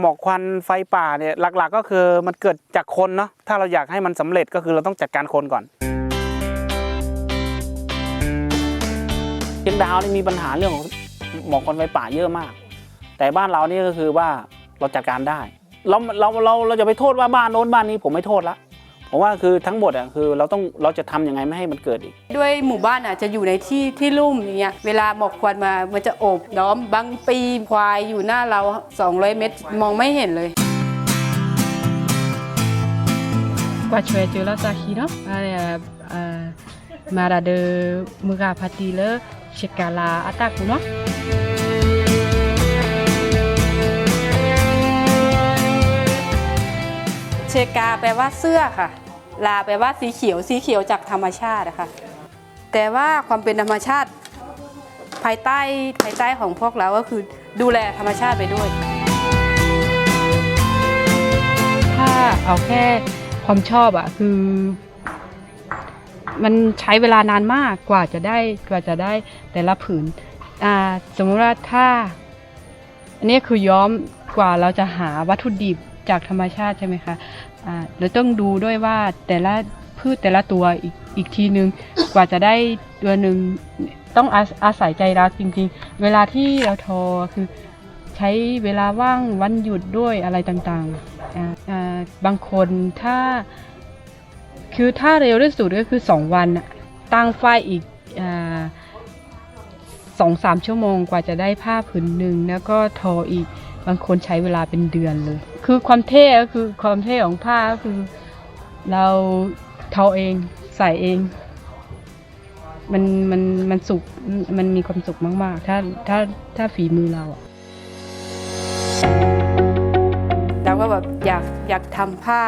หมอกควันไฟป่าเนี่ยหลักๆ ก็คือมันเกิดจากคนเนาะถ้าเราอยากให้มันสำเร็จก็คือเราต้องจัดการคนก่อนเชียงดาวนี่มีปัญหาเรื่องของหมอกควันไฟป่าเยอะมาก แต่บ้านเรานี่ก็คือว่าเราจัดการได้ เราเราเราเราจะไปโทษว่าบ้านโน้นบ้านนี้ผมไม่โทษละ ผมว่าคือทั้งหมดอะคือเราต้องเราจะทำยังไงไม่ให้มันเกิดอีก ด้วยหมู่บ้านอะจะอยู่ในที่ที่ลุ่มอย่างเงี้ยเวลาหมอกควันมามันจะโอบล้อมบางปีควายอยู่หน้าเรา 200 เมตร มองไม่เห็นเลย Quachue jola sahiro, mara de muga patile shikala ataku no. เชกาแปลว่าเสื้อค่ะ ลาแปลว่าสีเขียวสีเขียวจากธรรมชาติอะค่ะแต่ว่าความเป็นธรรมชาติภายใต้ภายใต้ของพวกเราก็คือดูแลธรรมชาติไปด้วย ถ้าเอาแค่ความชอบอะคือ มันใช้เวลานานมากกว่าจะได้กว่าจะได้แต่ละผืนอ่าสมมติว่าถ้า อันนี้คือย้อมกว่าเราจะหาวัตถุดิบจากธรรมชาติใช่ไหมคะ เราต้องดูด้วยว่าแต่ละพืชแต่ละตัวอีกอีกทีนึง กว่าจะได้ตัวหนึ่งต้องอาอาศัยใจรักจริง ๆ เวลาที่เราทอคือใช้เวลาว่างวันหยุดด้วยอะไรต่างๆ บางคนถ้าคือถ้าเร็วที่สุดก็คือสองวันตั้งไฟอีกสองสามชั่วโมงกว่าจะได้ผ้าผืนหนึ่ง แล้วก็ทออีกบางคนใช้เวลาเป็นเดือนเลย คือความเท่ก็คือความเท่ของผ้าก็คือ เราทอเองใส่เอง มันมันมันสุขมันมีความสุขมาก ๆ ถ้าถ้าถ้าฝีมือเราอะเราก็แบบอยากอยากทำผ้า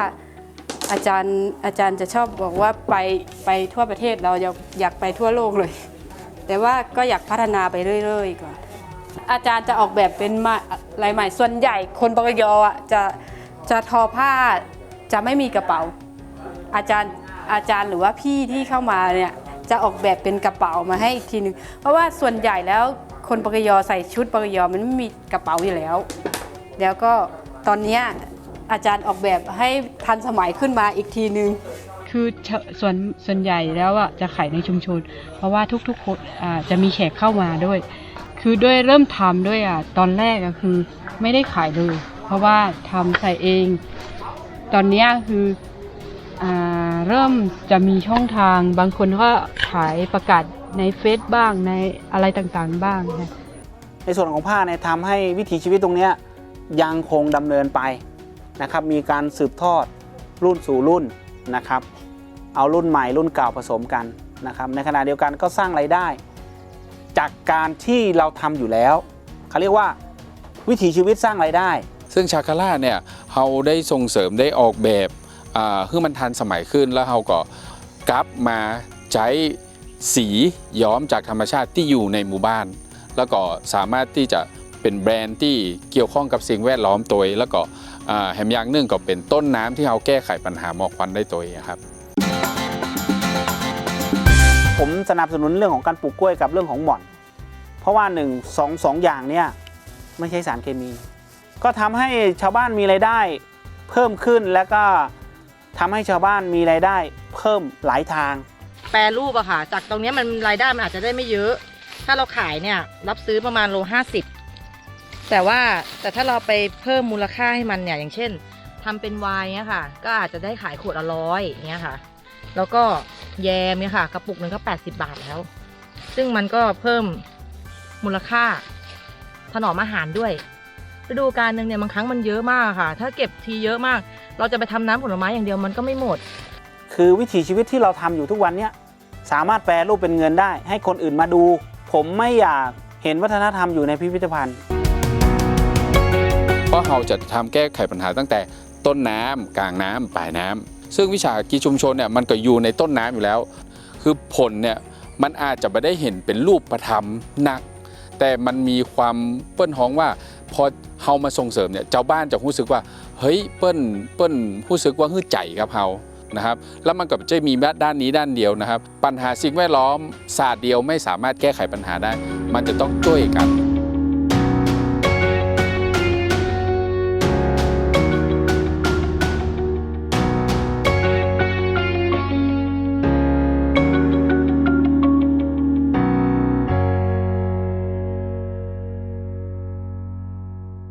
อาจารย์อาจารย์จะชอบบอกว่าไปไปทั่วประเทศเราอยากอยากไปทั่วโลกเลย แต่ว่าก็อยากพัฒนาไปเรื่อย ๆ ก่อน อาจารย์จะออกแบบเป็นมาลายใหม่ ส่วนใหญ่คนปกยอะจะจะทอผ้าจะไม่มีกระเป๋า อาจารย์อาจารย์หรือว่าพี่ที่เข้ามาเนี่ยจะออกแบบเป็นกระเป๋ามาให้อีกทีนึง เพราะว่าส่วนใหญ่แล้วคนปกยใส่ชุดปกยมันไม่มีกระเป๋าอยู่แล้ว แล้วก็ตอนนี้อาจารย์ออกแบบให้ทันสมัยขึ้นมาอีกทีนึง คือส่วนส่วนใหญ่แล้วอะจะขายในชุมชน เพราะว่าทุกๆคนจะมีแขกเข้ามาด้วย คือด้วยเริ่มทำด้วยอะตอนแรกอะคือไม่ได้ขายเลย เพราะว่าทำใส่เอง ตอนนี้คืออ่าเริ่มจะมีช่องทางบางคนก็ขายประกาศในเฟซบ้างในอะไรต่างๆบ้างนะในส่วนของผ้าเนี่ยทำให้วิถีชีวิตตรงเนี้ยยังคงดำเนินไปนะครับมีการสืบทอดรุ่นสู่รุ่นนะครับ เอารุ่นใหม่รุ่นเก่าผสมกันนะครับในขณะเดียวกันก็สร้างไรายได้ จากการที่เราทำอยู่แล้วเขาเรียกว่าวิถีชีวิตสร้างไรายได้ ซึ่งชาคาร่าเนี่ยเราได้ส่งเสริมได้ออกแบบให้มันทันสมัยขึ้นแล้วเราก็กลับมาใช้สีย้อมจากธรรมชาติที่อยู่ในหมู่บ้าน แล้วก็สามารถที่จะเป็นแบรนด์ที่เกี่ยวข้องกับสิ่งแวดล้อมตัวแล้วก็แหมอย่างนึ่งก็เป็นต้นน้ำที่เราแก้ไขปัญหาหมอกควันได้ตัวเองครับ ผมสนับสนุนเรื่องของการปลูกกล้วยกับเรื่องของหม่อน เพราะว่าหนึ่งสองสองอย่างเนี่ยไม่ใช่สารเคมี ก็ทำให้ชาวบ้านมีรายได้เพิ่มขึ้นแล้วก็ทำให้ชาวบ้านมีรายได้เพิ่มหลายทาง แปรรูปอะค่ะ จากตรงนี้มันรายได้มันอาจจะได้ไม่เยอะ ถ้าเราขายเนี่ยรับซื้อประมาณโลห้าสิบแต่ว่าแต่ถ้าเราไปเพิ่มมูลค่าให้มันเนี่ยอย่างเช่นทำเป็นไวน์เนี่ยค่ะ ก็อาจจะได้ขายขวดละร้อยอย่างเงี้ยค่ะ แล้วก็ แยมเนี่ยค่ะ กระปุกหนึ่งก็ 80 บาทแล้ว ซึ่งมันก็เพิ่มมูลค่าถนอมอาหารด้วยฤดูกาลหนึ่งเนี่ยบางครั้งมันเยอะมากค่ะ ถ้าเก็บทีเยอะมาก เราจะไปทำน้ำผลไม้อย่างเดียวมันก็ไม่หมด คือวิถีชีวิตที่เราทำอยู่ทุกวันเนี้ยสามารถแปลรูปเป็นเงินได้ ให้คนอื่นมาดู ผมไม่อยากเห็นวัฒนธรรมอยู่ในพิพิธภัณฑ์เพราะเราจะทำแก้ไขปัญหาตั้งแต่ต้นน้ำกลางน้ำปลายน้ำ ซึ่งวิชากีชุมชนเนี่ยมันก็อยู่ในต้นน้ำอยู่แล้ว คือผลเนี่ยมันอาจจะไม่ได้เห็นเป็นรูปธรรมนัก แต่มันมีความเปิ้นฮ้องว่าพอเฮามาส่งเสริมเนี่ยเจ้าบ้านจะรู้สึกว่าเฮ้ยเปิ้นเปิ้นรู้สึกว่าฮือใจกับเฮานะครับแล้วมันก็จะมีด้านนี้ด้านเดียวนะครับ ปัญหาสิ่งแวดล้อมศาสตร์เดียวไม่สามารถแก้ไขปัญหาได้ มันจะต้องช่วยกัน